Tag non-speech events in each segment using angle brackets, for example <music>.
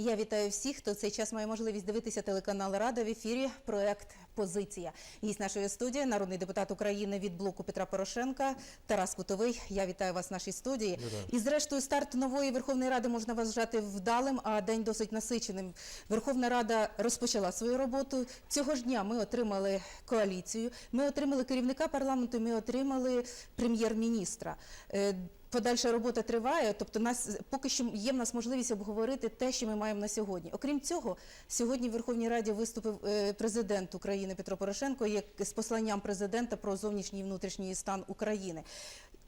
Я вітаю всіх, хто в цей час має можливість дивитися телеканал Рада в ефірі. Проект Позиція. Гість нашої студії, народний депутат України від блоку Петра Порошенка Тарас Кутовий. Я вітаю вас в нашій студії. І зрештою, старт нової Верховної Ради можна вважати вдалим, а день досить насиченим. Верховна Рада розпочала свою роботу. Цього ж дня ми отримали коаліцію. Ми отримали керівника парламенту. Ми отримали прем'єр-міністра. Е, Подальша робота триває, тобто нас поки що є в нас можливість обговорити те, що ми маємо на сьогодні. Окрім цього, сьогодні в Верховній Раді виступив е, президент України Петро Порошенко як з посланням президента про зовнішній і внутрішній стан України.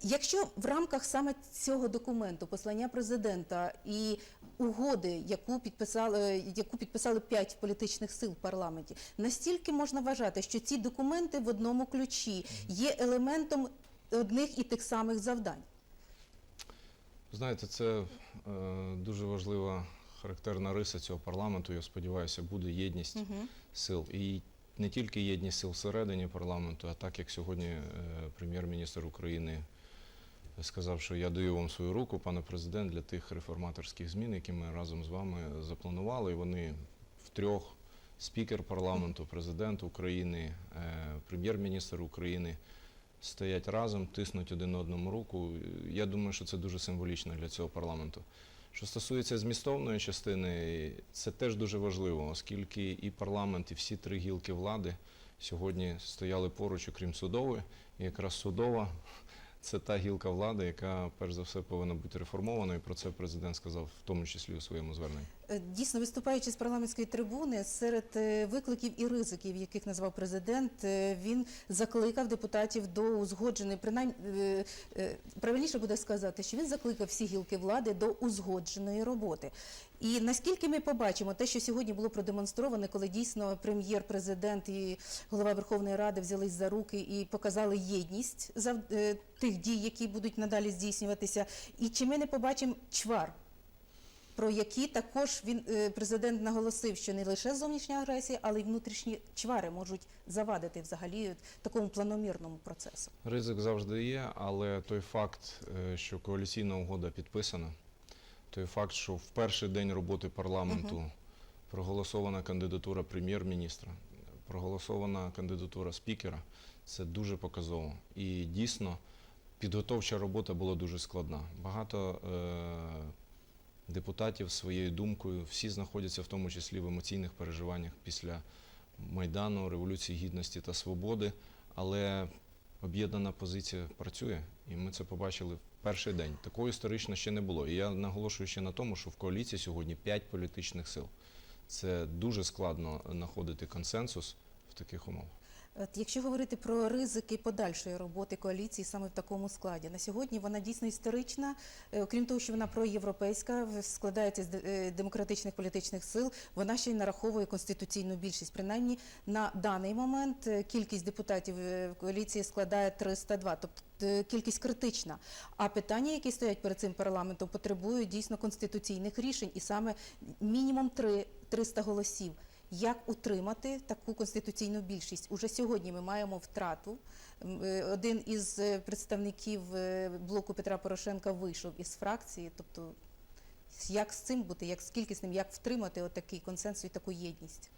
Якщо в рамках саме цього документу, послання президента і угоди, яку підписали, яку підписали п'ять політичних сил в парламенті, настільки можна вважати, що ці документи в одному ключі є елементом одних і тих самих завдань. Знаєте, це е, дуже важлива характерна риса цього парламенту. Я сподіваюся, буде єдність сил. І не тільки єдність сил всередині парламенту, а так як сьогодні е, прем'єр-міністр України сказав, що я даю вам свою руку, пане президент, для тих реформаторських змін, які ми разом з вами запланували. І вони втрьох спікер парламенту, президент України, е, прем'єр-міністр України стоять разом, тиснуть один одному руку. Я думаю, що це дуже символічно для цього парламенту. Що стосується змістовної частини, це теж дуже важливо, оскільки і парламент, і всі три гілки влади сьогодні стояли поруч, окрім судової, і якраз судова це та гілка влади, яка перш за все повинна бути реформована, і про це президент сказав, в тому числі у своєму зверненні. Е, Дійсно, виступаючи з парламентської трибуни, серед е, викликів і ризиків, яких назвав президент, е, він закликав депутатів до узгодженої, принаймні правильніше буде сказати, що він закликав всі гілки влади до узгодженої роботи. І наскільки ми побачимо те, що сьогодні було продемонстровано, коли дійсно прем'єр, президент і голова Верховної Ради взялись за руки і показали єдність тих дій, які будуть надалі здійснюватися, і чи ми не побачимо чвар про які також він е, президент наголосив, що не лише зовнішня агресія, але й внутрішні чвари можуть завадити взагалі такому планомірному процесу. Ризик завжди є, але той факт, е, що коаліційна угода підписана, той факт, що в перший день роботи парламенту проголосована кандидатура прем'єр-міністра, проголосована кандидатура спікера, це дуже показово. І дійсно підготовча робота була дуже складна. Багато е, депутатів своєю думкою, всі знаходяться в тому числі в емоційних переживаннях після Майдану, Революції Гідності та Свободи, але об'єднана позиція працює, і ми це побачили в перший день. Такого історично ще не було. І я наголошую ще на тому, що в коаліції сьогодні п'ять політичних сил. Це дуже складно знаходити консенсус в таких умовах. От якщо говорити про ризики подальшої роботи коаліції саме в такому складі, на сьогодні вона дійсно історична. Е, Окрім того, що вона проєвропейська, складається з е, демократичних політичних сил, вона ще й нараховує конституційну більшість. Принаймні на даний момент е, кількість депутатів е, в коаліції складає 302, тобто е, кількість критична. А питання, які стоять перед цим парламентом, потребують дійсно конституційних рішень, і саме мінімум 3, 300 голосів. Як утримати таку конституційну більшість? Уже сьогодні ми маємо втрату. Е, Один із е, представників е, блоку Петра Порошенка вийшов із фракції. Тобто, як з цим бути, як з кількісним, як втримати отакий консенсус і таку єдність?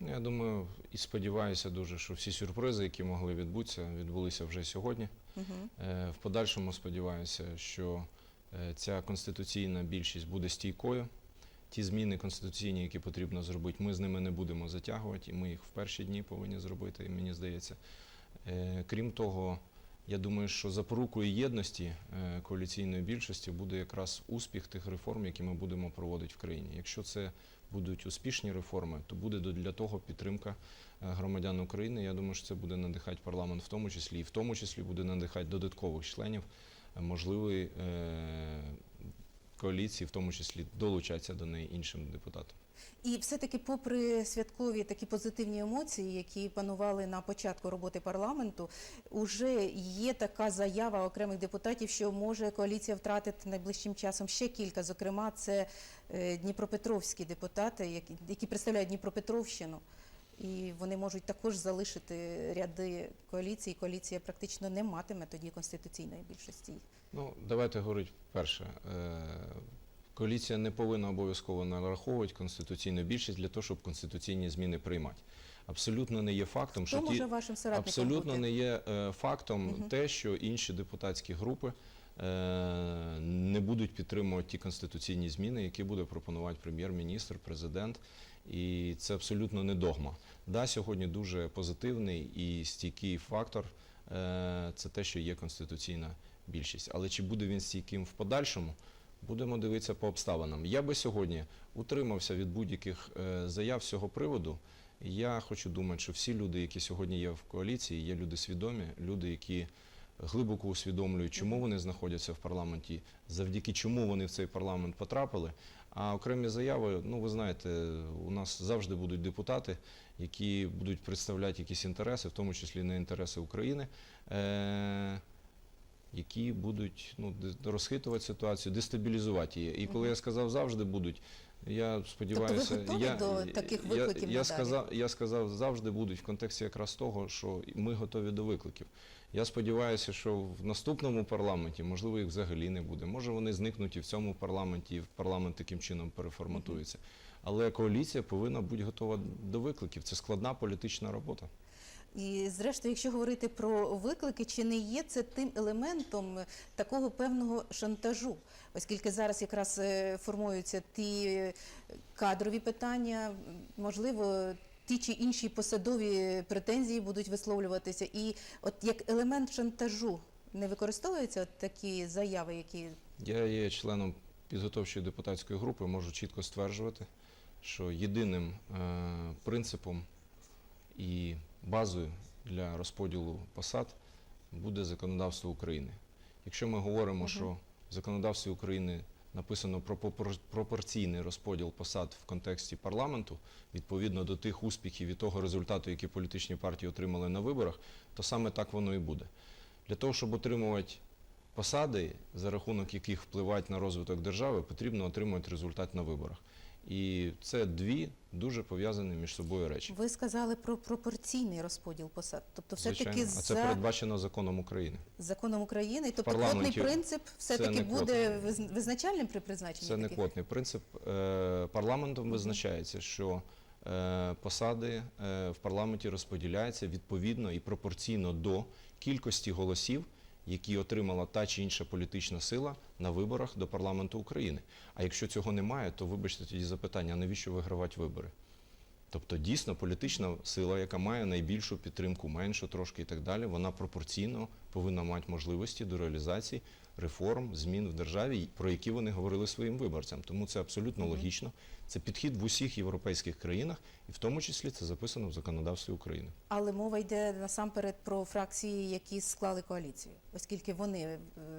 Ну, Я думаю і сподіваюся дуже, що всі сюрпризи, які могли відбутися, відбулися вже сьогодні. Угу. В подальшому сподіваюся, що ця конституційна більшість буде стійкою. Ті зміни конституційні, які потрібно зробити, ми з ними не будемо затягувати, і ми їх в перші дні повинні зробити, мені здається. Е, Крім того, я думаю, що запорукою єдності е, коаліційної більшості буде якраз успіх тих реформ, які ми будемо проводити в країні. Якщо це будуть успішні реформи, то буде для того підтримка е, громадян України. Я думаю, що це буде надихати парламент в тому числі, і в тому числі буде надихати додаткових членів можливої е, коаліції, в тому числі долучатися до неї іншим депутатам. І все-таки, попри святкові такі позитивні емоції, які панували на початку роботи парламенту, уже є така заява окремих депутатів, що може коаліція втратити найближчим часом ще кілька. Зокрема, це е, дніпропетровські депутати, які представляють Дніпропетровщину. І вони можуть також залишити ряди коаліції. Коаліція практично не матиме тоді конституційної більшості. Ну, давайте говорити перше. Е, коаліція не повинна обов'язково нараховувати конституційну більшість для того, щоб конституційні зміни приймати. Абсолютно не є фактом, Хто що ті вашим абсолютно бути? не є е, фактом те, що інші депутатські групи е, не будуть підтримувати ті конституційні зміни, які буде пропонувати прем'єр-міністр, президент. І це абсолютно не догма. Да, сьогодні дуже позитивний і стійкий фактор е, це те, що є конституційна більшість. Але чи буде він стійким в подальшому? Будемо дивитися по обставинам. Я би сьогодні утримався від будь-яких е, заяв з цього приводу. Я хочу думати, що всі люди, які сьогодні є в коаліції, є люди свідомі, люди, які глибоко усвідомлюють, чому вони знаходяться в парламенті, завдяки чому вони в цей парламент потрапили. А окремі заяви, ну ви знаєте, у нас завжди будуть депутати, які будуть представляти якісь інтереси, в тому числі не інтереси України. Е- які будуть ну, розхитувати ситуацію, дестабілізувати її. І коли я сказав завжди будуть, я сподіваюся, Тобто готові я, до таких викликів я, надалі? сказав, я сказав завжди будуть в контексті якраз того, що ми готові до викликів. Я сподіваюся, що в наступному парламенті, можливо, їх взагалі не буде. Може, вони зникнуть і в цьому парламенті, і в парламент таким чином переформатується. Але коаліція повинна бути готова до викликів. Це складна політична робота. І зрештою, якщо говорити про виклики, чи не є це тим елементом такого певного шантажу, оскільки зараз якраз е, формуються ті е, кадрові питання, можливо. Ті чи інші посадові претензії будуть висловлюватися, і от як елемент шантажу не використовуються от такі заяви, які Я є членом підготовчої депутатської групи, можу чітко стверджувати, що єдиним е, принципом і базою для розподілу посад буде законодавство України. Якщо ми говоримо, що в законодавстві України написано про пропорційний розподіл посад в контексті парламенту, відповідно до тих успіхів і того результату, які політичні партії отримали на виборах, то саме так воно і буде. Для того, щоб отримувати посади, за рахунок яких впливають на розвиток держави, потрібно отримувати результат на виборах. І це дві дуже пов'язані між собою речі. ви сказали про пропорційний розподіл посад, тобто все таки а це за передбачено законом України. законом України, тобто квотний принцип все таки буде виз- визначальним при призначенні Це не таких? квотний принцип. Е, Парламентом визначається, що е, посади е, в парламенті розподіляються відповідно і пропорційно до кількості голосів, які отримала та чи інша політична сила на виборах до парламенту України. А якщо цього немає, то вибачте тоді запитання, навіщо вигравати вибори? Тобто дійсно політична сила, яка має найбільшу підтримку, меншу трошки і так далі, вона пропорційно повинна мати можливості до реалізації реформ, змін в державі, про які вони говорили своїм виборцям. Тому це абсолютно логічно. Це підхід в усіх європейських країнах, і в тому числі це записано в законодавстві України. Але мова йде насамперед про фракції, які склали коаліцію, оскільки вони е,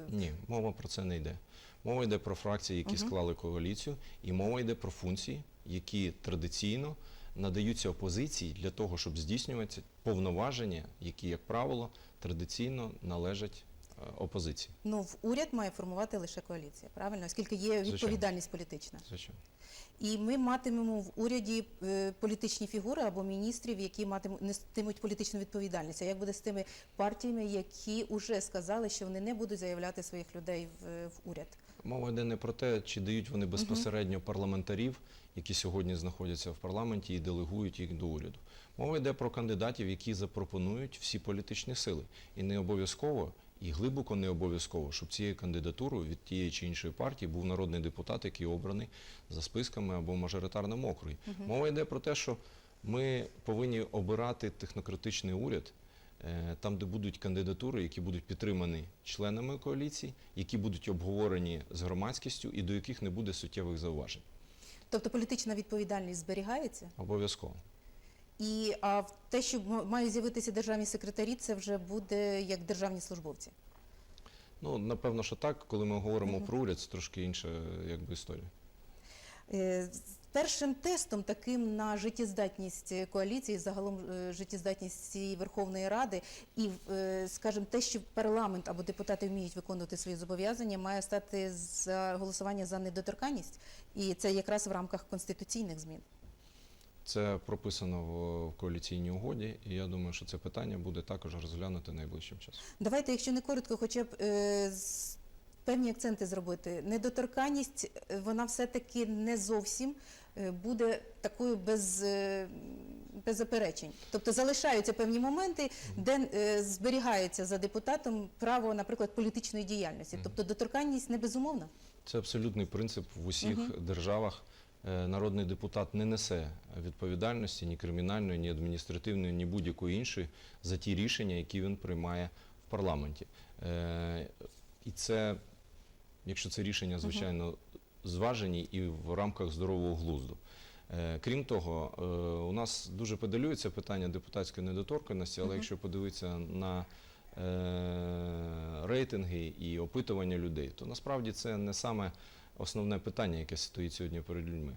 Ні, мова про це не йде. Мова йде про фракції, які склали коаліцію, і мова йде про функції, які традиційно надаються опозиції для того, щоб здійснювати повноваження, які, як правило, традиційно належать опозиції. ну в уряд має формувати лише коаліція, правильно, оскільки є відповідальність політична. Звичайно. І ми матимемо в уряді е, політичні фігури або міністрів, які матимуть нестимуть політичну відповідальність. А як буде з тими партіями, які вже сказали, що вони не будуть заявляти своїх людей в, в уряд? Мова йде не про те, чи дають вони безпосередньо парламентарів, які сьогодні знаходяться в парламенті і делегують їх до уряду. Мова йде про кандидатів, які запропонують всі політичні сили. І не обов'язково, і глибоко не обов'язково, щоб цією кандидатурою від тієї чи іншої партії був народний депутат, який обраний за списками або в мажоритарному округі. Мова йде про те, що ми повинні обирати технократичний уряд, е, там, де будуть кандидатури, які будуть підтримані членами коаліції, які будуть обговорені з громадськістю і до яких не буде суттєвих зауважень. Тобто політична відповідальність зберігається, Обов'язково. І а те, що мають з'явитися державні секретарі, це вже буде як державні службовці. Ну, напевно, що так, коли ми говоримо про уряд, це трошки інша якби, історія. Е, Першим тестом таким на життєздатність коаліції, загалом е, життєздатність цієї Верховної Ради, і, е, скажімо, те, що парламент або депутати вміють виконувати свої зобов'язання, має стати за голосування за недоторканність, і це якраз в рамках конституційних змін. Це прописано в, коаліційній угоді, і я думаю, що це питання буде також розглянуто найближчим часом. Давайте, якщо не коротко, хоча б е, певні акценти зробити. Недоторканність, е, вона все-таки не зовсім е, буде такою без, е, без заперечень. Тобто залишаються певні моменти, де е, зберігається за депутатом право, наприклад, політичної діяльності. Тобто доторканність не безумовна. Це абсолютний принцип в усіх державах. Е, Народний депутат не несе відповідальності ні кримінальної, ні адміністративної, ні будь-якої іншої за ті рішення, які він приймає в парламенті. Е, І це, якщо це рішення, звичайно, зважені і в рамках здорового глузду. Е, Крім того, у нас дуже педалюється питання депутатської недоторканності, але якщо подивитися на рейтинги і опитування людей, то насправді це не саме основне питання, яке стоїть сьогодні перед людьми.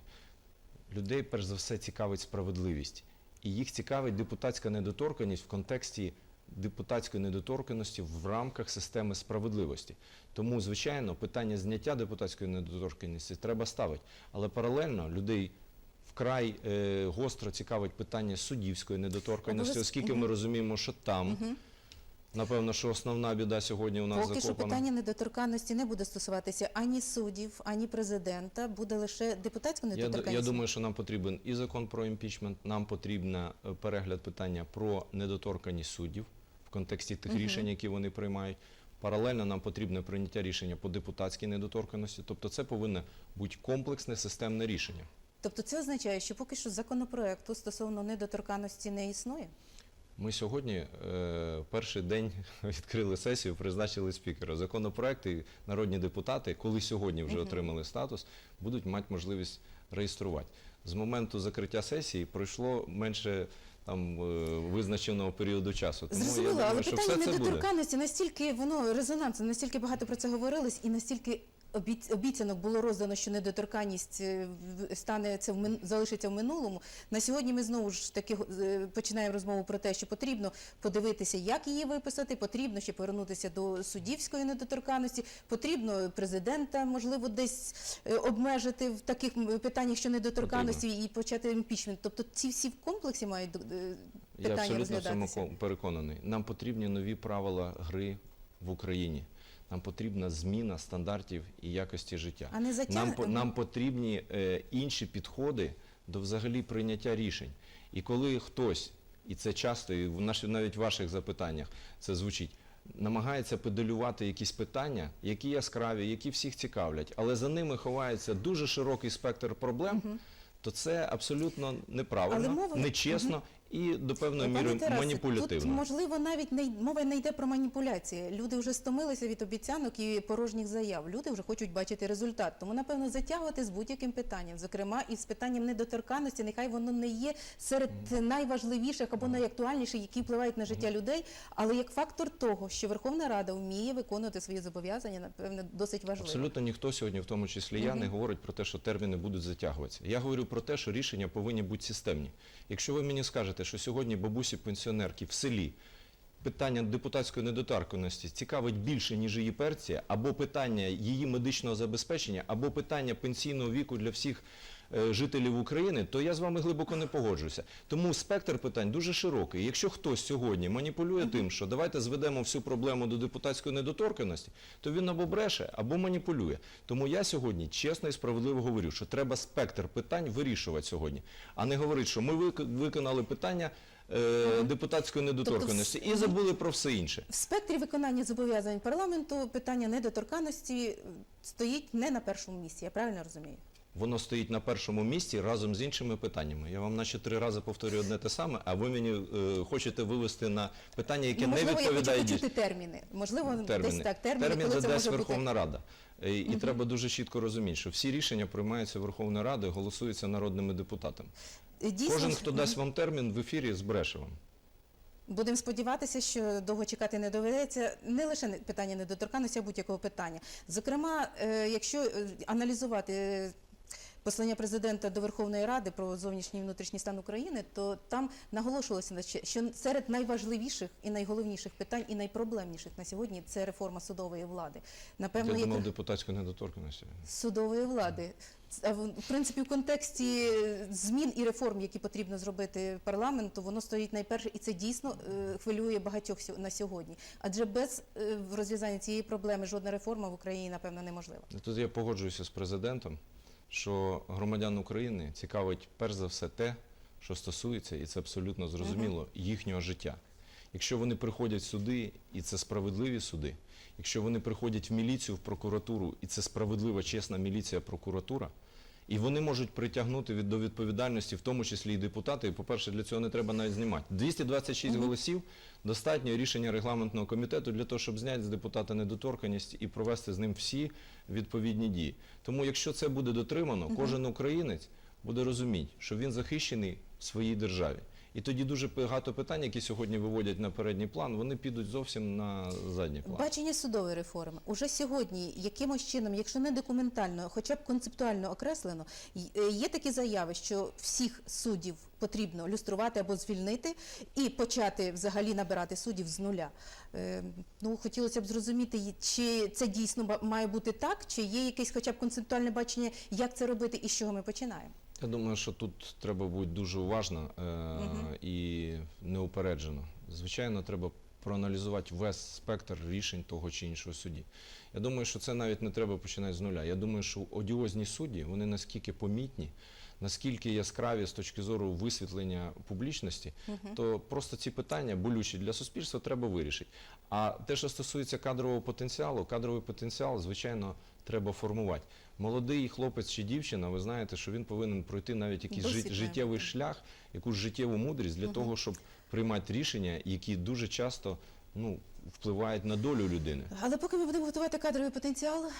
Людей, перш за все, цікавить справедливість. І їх цікавить депутатська недоторканність в контексті депутатської недоторканності в рамках системи справедливості. Тому, звичайно, питання зняття депутатської недоторканності треба ставити. Але паралельно людей вкрай е, гостро цікавить питання суддівської недоторканності, оскільки ми розуміємо, що там, напевно, що основна біда сьогодні у нас Поки що питання недоторканності не буде стосуватися ані суддів, ані президента, буде лише депутатська недоторканність. я думаю, що нам потрібен і закон про імпічмент, нам потрібен перегляд питання про недоторканність суддів в контексті тих рішень, які вони приймають. Паралельно нам потрібне прийняття рішення по депутатській недоторканності. Тобто це повинно бути комплексне системне рішення. Тобто це означає, що поки що законопроекту стосовно недоторканності не існує. Ми сьогодні е, перший день <laughs> відкрили сесію, призначили спікера. Законопроекти, народні депутати, коли сьогодні вже отримали статус, будуть мати можливість реєструвати. З моменту закриття сесії пройшло менше там е, визначеного періоду часу. Тому Зрозуміло, я думаю, але що питання все це буде. недоторканності настільки воно резонансне, настільки багато про це говорилось, і настільки обіцянок було роздано, що недоторканність е, стане це в залишиться в минулому. На сьогодні ми знову ж таки е, починаємо розмову про те, що потрібно подивитися, як її виписати, потрібно ще повернутися до суддівської недоторканності, потрібно президента, можливо, десь е, обмежити в таких питаннях, що недоторканності, і почати імпічмент. Тобто ці всі в комплексі мають е, Я абсолютно цьому переконаний. Нам потрібні нові правила гри в Україні. Нам потрібна зміна стандартів і якості життя. А не затяг- нам, нам потрібні е, інші підходи до взагалі прийняття рішень. І коли хтось, і це часто, і в наш, навіть в ваших запитаннях це звучить, намагається педалювати якісь питання, які яскраві, які всіх цікавлять, але за ними ховається дуже широкий спектр проблем, то це абсолютно неправильно, мова- нечесно і до певної Пане міри Тарасе, маніпулятивно. Тут, можливо, навіть не й- мова не йде про маніпуляції. Люди вже стомилися від обіцянок і порожніх заяв. Люди вже хочуть бачити результат. Тому, напевно, затягувати з будь-яким питанням, зокрема і з питанням недоторканності, нехай воно не є серед найважливіших або найактуальніших, які впливають на життя людей, але як фактор того, що Верховна Рада вміє виконувати свої зобов'язання, напевно, досить важливо. Абсолютно ніхто сьогодні, в тому числі я, не говорить про те, що терміни будуть затягуватися. Я говорю про те, що рішення повинні бути системні. Якщо ви мені скажете, що сьогодні бабусі пенсіонерки в селі питання депутатської недотарканості цікавить більше, ніж її перція, або питання її медичного забезпечення, або питання пенсійного віку для всіх жителів України, то я з вами глибоко не погоджуся. Тому спектр питань дуже широкий. Якщо хтось сьогодні маніпулює тим, що давайте зведемо всю проблему до депутатської недоторканності, то він або бреше, або маніпулює. Тому я сьогодні чесно і справедливо говорю, що треба спектр питань вирішувати сьогодні, а не говорити, що ми вик- виконали питання е, депутатської недоторканності Тобто і забули про все інше. В спектрі виконання зобов'язань парламенту питання недоторканності е, стоїть не на першому місці. Я правильно розумію? Воно стоїть на першому місці разом з іншими питаннями. Я вам наче три рази повторюю одне те саме, а ви мені е, хочете вивести на питання, яке Ну, не можливо, я хочу відповідає почути терміни. Можливо, терміни. десь так терміни, Термін коли це може бути. Верховна Рада. Е, І треба дуже чітко розуміти, що всі рішення приймаються Верховною Радою, голосуються народними депутатами. Дійсно, Кожен, хто дасть вам термін в ефірі, збреше вам. Будемо сподіватися, що довго чекати не доведеться не лише питання недоторканності, а будь-якого питання. Зокрема, е, якщо е, аналізувати е, послання президента до Верховної Ради про зовнішній і внутрішній стан України, то там наголошувалося на що серед найважливіших і найголовніших питань і найпроблемніших на сьогодні це реформа судової влади. Напевно, Я як- думав, депутатської недоторканності. судової влади. В принципі, в контексті змін і реформ, які потрібно зробити парламенту, воно стоїть найперше, і це дійсно е, хвилює багатьох на сьогодні. Адже без е, розв'язання цієї проблеми жодна реформа в Україні, напевно, неможлива. Тут я погоджуюся з президентом, що громадян України цікавить перш за все те, що стосується, і це абсолютно зрозуміло, їхнього життя. Якщо вони приходять сюди, і це справедливі суди, якщо вони приходять в міліцію, в прокуратуру, і це справедлива, чесна міліція, прокуратура, і вони можуть притягнути від, до відповідальності, в тому числі і депутати. І, по-перше, для цього не треба навіть знімати. 226 голосів достатньо рішення регламентного комітету для того, щоб зняти з депутата недоторканність і провести з ним всі відповідні дії. Тому, якщо це буде дотримано, кожен українець буде розуміти, що він захищений в своїй державі. І тоді дуже багато питань, які сьогодні виводять на передній план, вони підуть зовсім на задній план. Бачення судової реформи уже сьогодні, якимось чином, якщо не документально, хоча б концептуально окреслено, е, є такі заяви, що всіх суддів потрібно люструвати або звільнити і почати взагалі набирати суддів з нуля. Е, ну, хотілося б зрозуміти, чи це дійсно має бути так, чи є якесь хоча б концептуальне бачення, як це робити і з чого ми починаємо. Я думаю, що тут треба бути дуже уважно е- і неупереджено. Звичайно, треба проаналізувати весь спектр рішень того чи іншого судді. Я думаю, що це навіть не треба починати з нуля. Я думаю, що одіозні судді вони наскільки помітні, наскільки яскраві з точки зору висвітлення публічності, то просто ці питання болючі для суспільства треба вирішити. А те, що стосується кадрового потенціалу, кадровий потенціал, звичайно, треба формувати. Молодий хлопець чи дівчина, ви знаєте, що він повинен пройти навіть якийсь жит- життєвий шлях, якусь життєву мудрість для того, щоб приймати рішення, які дуже часто ну, впливають на долю людини. Але поки ми будемо готувати кадровий потенціал,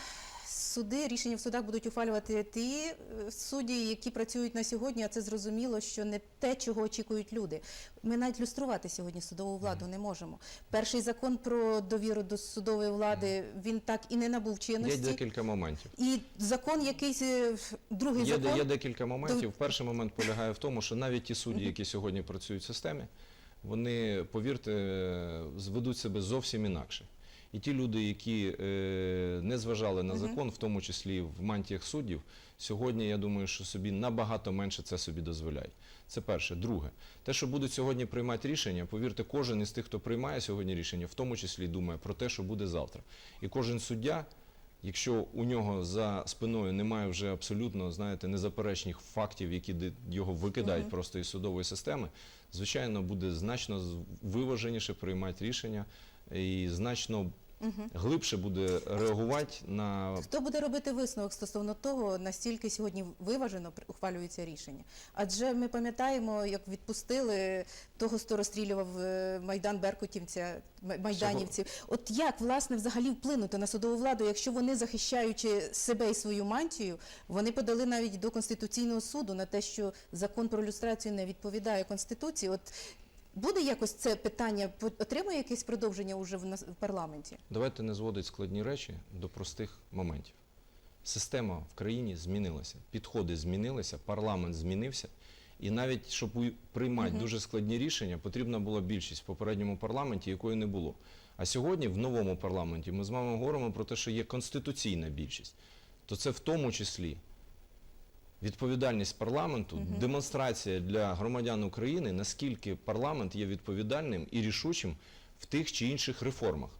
суди, рішення в судах будуть ухвалювати ті е, судді, які працюють на сьогодні, а це зрозуміло, що не те, чого очікують люди. Ми навіть люструвати сьогодні судову владу не можемо. Перший закон про довіру до судової влади він так і не набув Є чинності. декілька моментів. І закон якийсь е, другий Є, закон. є декілька моментів. Перший момент полягає в тому, що навіть ті судді, які сьогодні працюють в системі, вони, повірте, е, зведуть себе зовсім інакше. І ті люди, які е, не зважали на закон, в тому числі в мантіях суддів, сьогодні, я думаю, що собі набагато менше це собі дозволяють. Це перше. Друге, те, що будуть сьогодні приймати рішення, повірте, кожен із тих, хто приймає сьогодні рішення, в тому числі думає про те, що буде завтра. І кожен суддя Якщо у нього за спиною немає вже абсолютно, знаєте, незаперечних фактів, які його викидають просто із судової системи, звичайно, буде значно виваженіше приймати рішення і значно глибше буде реагувати на Хто буде робити висновок стосовно того, настільки сьогодні виважено ухвалюється рішення? Адже ми пам'ятаємо, як відпустили того, хто розстрілював е, майдан Беркутівця, майданівців. От як власне взагалі вплинути на судову владу, якщо вони, захищаючи себе і свою мантію, вони подали навіть до конституційного суду на те, що закон про люстрацію не відповідає конституції. От буде якось це питання отримує якесь продовження уже в нас в парламенті? Давайте не зводити складні речі до простих моментів. Система в країні змінилася, підходи змінилися, парламент змінився. І навіть щоб приймати дуже складні рішення, потрібна була більшість в попередньому парламенті, якої не було. А сьогодні в новому парламенті ми з вами говоримо про те, що є конституційна більшість. То це в тому числі відповідальність парламенту, демонстрація для громадян України, наскільки парламент є відповідальним і рішучим в тих чи інших реформах.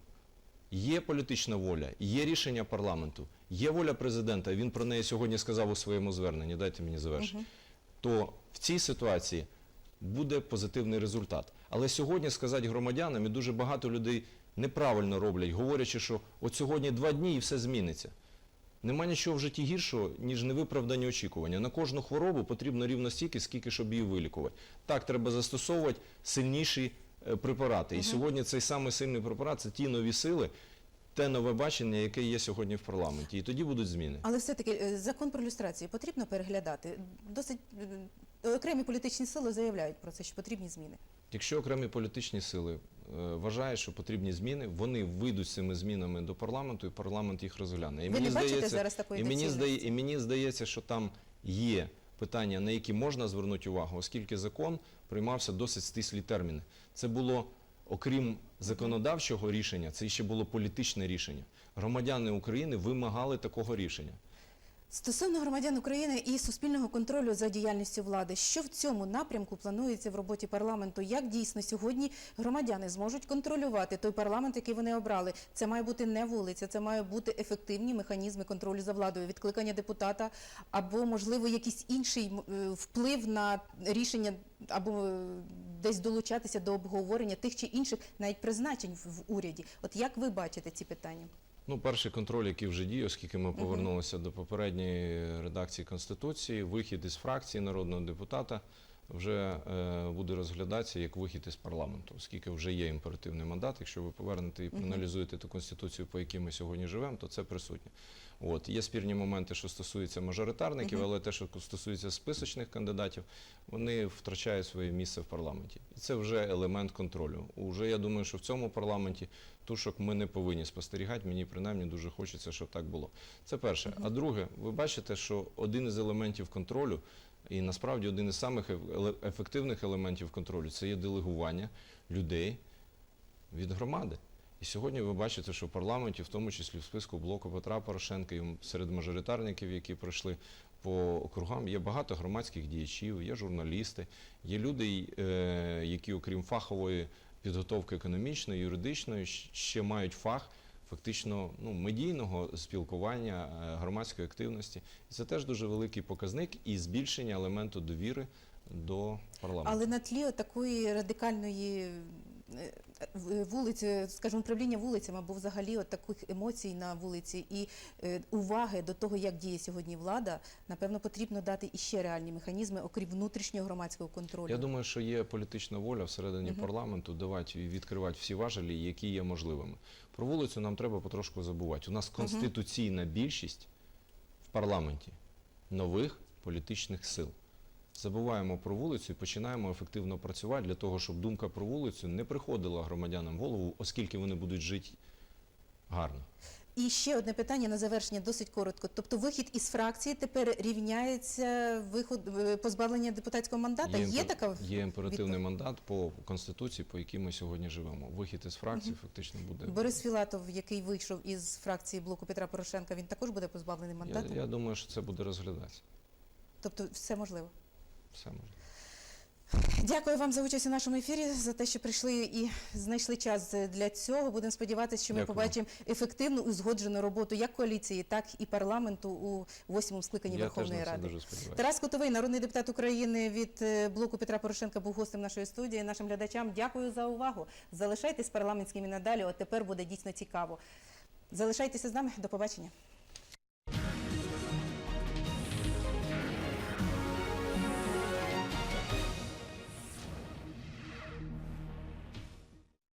Є політична воля, є рішення парламенту, є воля президента, він про неї сьогодні сказав у своєму зверненні, дайте мені завершити, то в цій ситуації буде позитивний результат. Але сьогодні сказати громадянам, і дуже багато людей неправильно роблять, говорячи, що от сьогодні два дні і все зміниться. Нема нічого в житті гіршого, ніж невиправдані очікування. На кожну хворобу потрібно рівно стільки, скільки, щоб її вилікувати. Так, треба застосовувати сильніші е, препарати. І сьогодні цей самий сильний препарат це ті нові сили, те нове бачення, яке є сьогодні в парламенті. І тоді будуть зміни. Але все-таки е, закон про люстрацію потрібно переглядати. Досить е, окремі політичні сили заявляють про це, що потрібні зміни. Якщо окремі політичні сили е, вважають, що потрібні зміни, вони вийдуть з цими змінами до парламенту, і парламент їх розгляне. І Ви не бачите зараз такої і мені, доцільності? здає, і мені здається, що там є питання, на які можна звернути увагу, оскільки закон приймався досить стислі терміни. Це було, окрім законодавчого рішення, це ще було політичне рішення. Громадяни України вимагали такого рішення. Стосовно громадян України і суспільного контролю за діяльністю влади, що в цьому напрямку планується в роботі парламенту? Як дійсно сьогодні громадяни зможуть контролювати той парламент, який вони обрали? Це має бути не вулиця, це має бути ефективні механізми контролю за владою, відкликання депутата або, можливо, якийсь інший е, вплив на рішення або е, десь долучатися до обговорення тих чи інших навіть призначень в уряді. От як ви бачите ці питання? Ну, перший контроль, який вже діє, оскільки ми повернулися до попередньої редакції Конституції, вихід із фракції народного депутата вже е, буде розглядатися як вихід із парламенту, оскільки вже є імперативний мандат. Якщо ви повернете і проаналізуєте ту конституцію, по якій ми сьогодні живемо, то це присутнє. От є спірні моменти, що стосуються мажоритарників, але те, що стосується списочних кандидатів, вони втрачають своє місце в парламенті. І це вже елемент контролю. Уже я думаю, що в цьому парламенті тушок ми не повинні спостерігати. Мені принаймні дуже хочеться, щоб так було. Це перше. А друге, ви бачите, що один із елементів контролю, і насправді один із самих ефективних елементів контролю це є делегування людей від громади. І сьогодні ви бачите, що в парламенті, в тому числі в списку блоку Петра Порошенка і серед мажоритарників, які пройшли по округам, є багато громадських діячів, є журналісти, є люди, е, які, окрім фахової підготовки економічної, юридичної, ще мають фах фактично ну, медійного спілкування, е, громадської активності. І це теж дуже великий показник і збільшення елементу довіри до парламенту. Але на тлі такої радикальної вулиці, скажімо, управління вулицями або взагалі от таких емоцій на вулиці і е, уваги до того, як діє сьогодні влада, напевно, потрібно дати іще реальні механізми, окрім внутрішнього громадського контролю. Я думаю, що є політична воля всередині парламенту давати і відкривати всі важелі, які є можливими. Про вулицю нам треба потрошку забувати. У нас конституційна більшість в парламенті нових політичних сил. Забуваємо про вулицю і починаємо ефективно працювати для того, щоб думка про вулицю не приходила громадянам в голову, оскільки вони будуть жити гарно. І ще одне питання на завершення, досить коротко. Тобто вихід із фракції тепер рівняється виход е, позбавлення депутатського мандата. Є, імпер- така є імперативний мандат по конституції, по якій ми сьогодні живемо. Вихід із фракції фактично буде. Борис Філатов, який вийшов із фракції блоку Петра Порошенка, він також буде позбавлений Я, я думаю, що це буде розглядатися. Тобто, все можливо. Все можна. Дякую вам за участь у нашому ефірі, за те, що прийшли і знайшли час для цього. Будемо сподіватися, що ми Дякую. побачимо ефективну узгоджену роботу як коаліції, так і парламенту у восьмому скликанні Я теж Верховної на це Ради. дуже сподіваюся. Тарас Котовий, народний депутат України від е, блоку Петра Порошенка, був гостем нашої студії. Нашим глядачам дякую за увагу. Залишайтесь парламентськими надалі. От тепер буде дійсно цікаво. Залишайтеся з нами. До побачення.